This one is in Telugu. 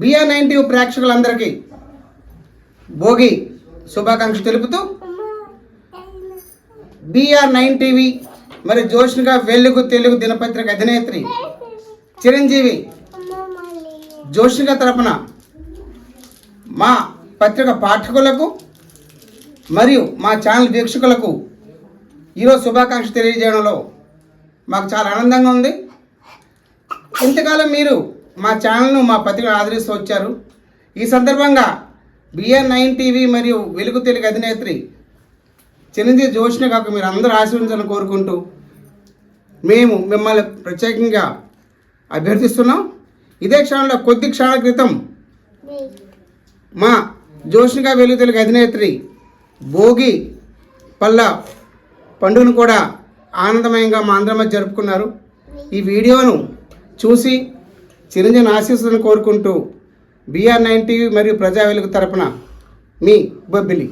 బిఆర్ నైన్టీ ప్రేక్షకులందరికీ భోగి శుభాకాంక్ష తెలుపుతూ బిఆర్ నైన్ టీవీ మరి జోష్నిగా వెలుగు తెలుగు దినపత్రిక అధినేత్రి చిరంజీవి జోష్నిగా తరపున మా పత్రిక పాఠకులకు మరియు మా ఛానల్ వీక్షకులకు ఈరోజు శుభాకాంక్ష తెలియజేయడంలో మాకు చాలా ఆనందంగా ఉంది. ఇంతకాలం మీరు మా ఛానల్ను మా పత్రికను ఆదరిస్తూ వచ్చారు. ఈ సందర్భంగా బిఆర్ నైన్ టీవీ మరియు వెలుగు తెలుగు అధినేత్రి చిరంజీవి జోష్ని కాక మీరు అందరూ ఆశీర్వించాలని కోరుకుంటూ మేము మిమ్మల్ని ప్రత్యేకంగా అభ్యర్థిస్తున్నాం. ఇదే క్షణంలో కొద్ది క్షణాల క్రితం మా జోష్నిగా వెలుగు తెలుగు అధినేత్రి భోగి పల్ల పండుగను కూడా ఆనందమయంగా మా అందరం జరుపుకున్నారు. ఈ వీడియోను చూసి చిరంజీవి ఆశీస్సులను కోరుకుంటూ బీఆర్ నైన్ టీవీ మరియు ప్రజావెలుగు తరపున మీ బొబ్బిలి.